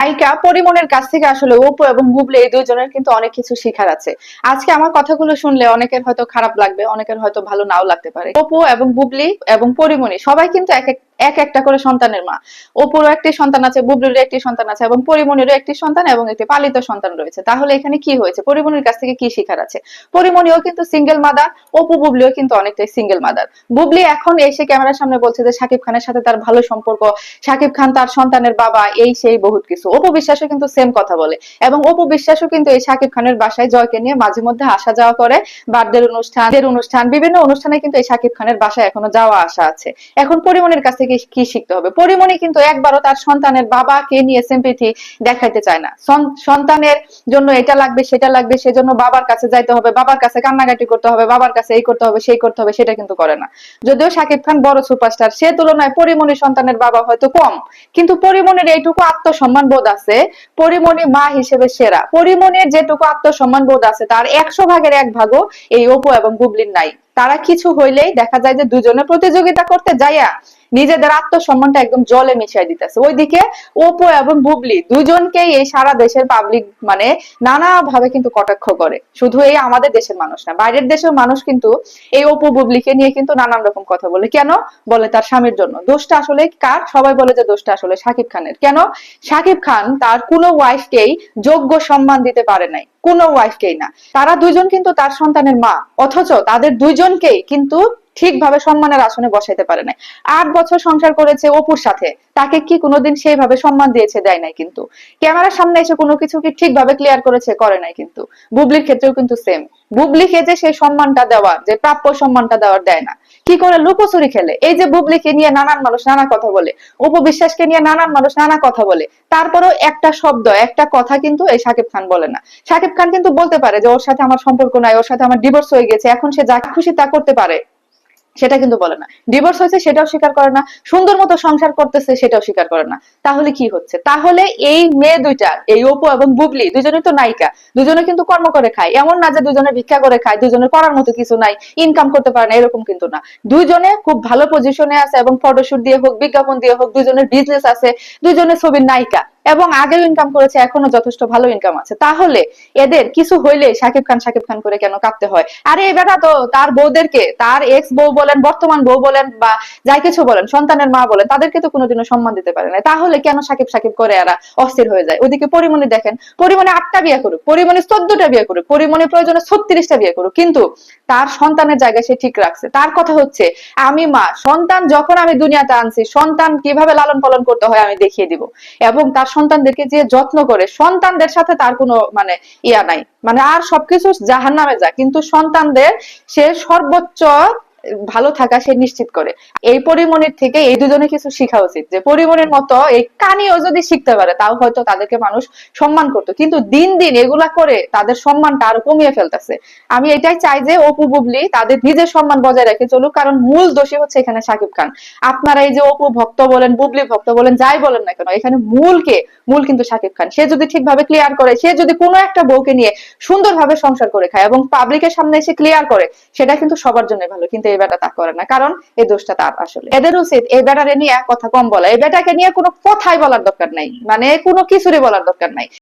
নায়িকা পরিমনের কাছ থেকে আসলে অপু এবং বুবলি এই দুজনের কিন্তু অনেক কিছু শিখার আছে। আজকে আমার কথাগুলো শুনলে অনেকের হয়তো খারাপ লাগবে, অনেকের হয়তো ভালো নাও লাগতে পারে। অপু এবং বুবলি এবং পরিমনি সবাই কিন্তু এক এক এক একটা করে সন্তানের মা। অপুরও একটি সন্তান আছে, বুবলিরও একটি সন্তান আছে এবং পরিমণিরও একটি সন্তান এবং একটি পালিত সন্তান রয়েছে। তাহলে এখানে কি হয়েছে? পরিমণির কাছ থেকে কি শিখার আছে? পরিমণিও কিন্তু সিঙ্গেল মাদার অপু বুবলিও কিন্তু অনেকটাই সিঙ্গেল মাদার বুবলি এখন এসে ক্যামেরার সামনে বলছে যে সাকিব খানের সাথে তার ভালো সম্পর্ক, সাকিব খান তার সন্তানের বাবা, এই সেই বহুত কিছু। অপু বিশ্বাসও কিন্তু সেম কথা বলে এবং অপু বিশ্বাসও কিন্তু এই সাকিব খানের বাসায় জয়কে নিয়ে মাঝে মধ্যে আসা যাওয়া করে। বার্থডের অনুষ্ঠান অনুষ্ঠান, বিভিন্ন অনুষ্ঠানে কিন্তু এই সাকিব খানের বাসায় এখনও যাওয়া আসা আছে। এখন পরিমণির কাছ থেকে কি শিখতে হবে? পরিমণি কিন্তু একবারও তার সন্তানের বাবাকে নিয়ে সিম্পিথি দেখাইতে চায় না। সন্তানের জন্য এটা লাগবে, সেটা লাগবে, সেজন্য বাবার কাছে যাইতে হবে, বাবার কাছে কান্নাকাটি করতে হবে, বাবার কাছে এই করতে হবে, সেই করতে হবে, সেটা কিন্তু করে না। যদিও সাকিব খান বড় সুপারস্টার সে তুলনায় পরিমণি সন্তানের বাবা হয়তো কম, কিন্তু পরিমণির এইটুকু আত্মসম্মান বোধ আছে, পরিমণি মা হিসেবে সেরা। পরিমণির যেটুকু আত্মসম্মান বোধ আছে, তার একশো ভাগের এক ভাগও এই অপু এবং বুবলির নাই। তারা কিছু হইলেই দেখা যায় যে দুজনে প্রতিযোগিতা করতে যাইয়া নিজেদের আত্মসম্মানটা একদম জলে মিশিয়ে দিতেছে। ওইদিকে অপু এবং বুবলি দুজনকেই এই সারা দেশের পাবলিক মানে নানা ভাবে কিন্তু কটাক্ষ করে। শুধু এই আমাদের দেশের মানুষ না, বাইরের দেশের মানুষ কিন্তু এই অপু বুবলিকে নিয়ে কিন্তু নানান রকম কথা বলে। কেন? বলে তার স্বামীর জন্য। দোষটা আসলে কার? সবাই বলে যে দোষটা আসলে সাকিব খানের। কেন? সাকিব খান তার কোনো ওয়াইফকেই যোগ্য সম্মান দিতে পারে নাই। কোনো ওয়াইফকেই না। তারা দুজন কিন্তু তার সন্তানের মা অথচ তাদের দুইজনকেই কিন্তু ঠিকভাবে সম্মানের আসনে বসাইতে পারে নাই। আট বছর সংসার করেছে অপুর সাথে। তাকে কি কোনোদিন সেইভাবে সম্মান দিয়েছে, দেয় নাই কিন্তু। ক্যামেরার সামনে এসে কোনো কিছু কি ঠিকভাবে ক্লিয়ার করেছে, করে নাই কিন্তু। বুবলির ক্ষেত্রেও কিন্তু সেম বুবলিকে যে সেই সম্মানটা দেওয়ার যে প্রাপ্য সম্মানটা দেওয়ার দেয় না। কি করে লুকোচুরি খেলে? এই যে বুবলিকে নিয়ে নানান মানুষ নানা কথা বলে উপবিশ্বাসকে নিয়ে নানান মানুষ নানা কথা বলে, তারপরেও একটা শব্দ, একটা কথা কিন্তু এই সাকিব খান বলে না। সাকিব খান কিন্তু বলতে পারে যে, ওর সাথে আমার সম্পর্ক নাই, ওর সাথে আমার ডিভোর্স হয়ে গেছে, এখন সে যা খুশি তা করতে পারে। সেটা কিন্তু বলে না। ডিভোর্স হয়েছে সেটাও স্বীকার করে না। সুন্দর মতো সংসার করতেছে সেটাও স্বীকার করে না। তাহলে কি হচ্ছে? তাহলে এই মেয়ে দুইটা, এই অপু এবং বুবলি দুজনে তো নায়িকা। দুজনে কিন্তু কর্ম করে খায়। এমন না যে দুজনে ভিক্ষা করে খায় দুজনে করার মতো কিছু নাই ইনকাম করতে পারে না, এরকম কিন্তু না। দুইজনে খুব ভালো পজিশনে আছে এবং ফটোশুট দিয়ে হোক, বিজ্ঞাপন দিয়ে হোক, দুজনের বিজনেস আছে, দুজনের ছবির নায়িকা। এবং আগেও ইনকাম করেছে, এখনও যথেষ্ট ভালো ইনকাম আছে। তাহলে এদের কিছু হইলে সাকিব খান সাকিব খান করে কেন কাঁদতে হয়? আরে এই বেটা তো তার বউদেরকে, তার এক্স বউ বলেন, বর্তমান বউ বলেন বা যাই কিছু বলেন, সন্তানের মা বলেন, তাদেরকে তো কোনোদিনও সম্মান দিতে পারে না। তাহলে কেন সাকিব সাকিব করে এরা অস্থির হয়ে যায়? ওদিকে পরিমণি দেখেন, পরিমণি আটটা বিয়ে করুক, পরিমণি চোদ্দটা বিয়ে করুক, পরিমণি প্রয়োজনে ছত্রিশটা বিয়ে করুক, কিন্তু তার সন্তানের জায়গায় সে ঠিক রাখছে। তার কথা হচ্ছে, আমি মা, সন্তান যখন আমি দুনিয়াতে আনছি, সন্তান কীভাবে লালন পালন করতে হয় আমি দেখিয়ে দিব। এবং তার সন্তানদেরকে যে যত্ন করে, সন্তানদের সাথে তার কোনো মানে ইয়া নাই। মানে আর সবকিছু জাহান নামে যায়। কিন্তু সন্তানদের সে সর্বোচ্চ ভালো থাকা সে নিশ্চিত করে। এই পরিমণির থেকে এই দুজনে কিছু শিখা উচিত। যে পরিমণির মতো এই কানিও যদি শিখতে পারে, তাও হয়তো তাদেরকে মানুষ সম্মান করতো। কিন্তু দিন দিন এগুলা করে তাদের সম্মানটা আরও কমিয়ে ফেলতেছে। আমি এটাই চাই যে অপু বুবলি তাদের নিজের সম্মান বজায় রেখে চলুক, কারণ মূল দোষী হচ্ছে এখানে সাকিব খান। আপনারা এই যে অপু ভক্ত বলেন, বুবলি ভক্ত বলেন, যাই বলেন না কেন, এখানে মূল কে মূল কিন্তু সাকিব খান। সে যদি ঠিকভাবে ক্লিয়ার করে, সে যদি কোনো একটা বউকে নিয়ে সুন্দরভাবে সংসার করে খায় এবং পাবলিকের সামনে এসে ক্লিয়ার করে, সেটা কিন্তু সবার জন্য ভালো। কিন্তু এই বেটা তা করে না, কারণ এই দোষটা তার আসলে। এদের উচিত এই বেটারে নিয়ে কথা কম বলা। এই বেটাকে নিয়ে কোনো কথাই বলার দরকার নাই মানে কোনো কিছুরই বলার দরকার নাই।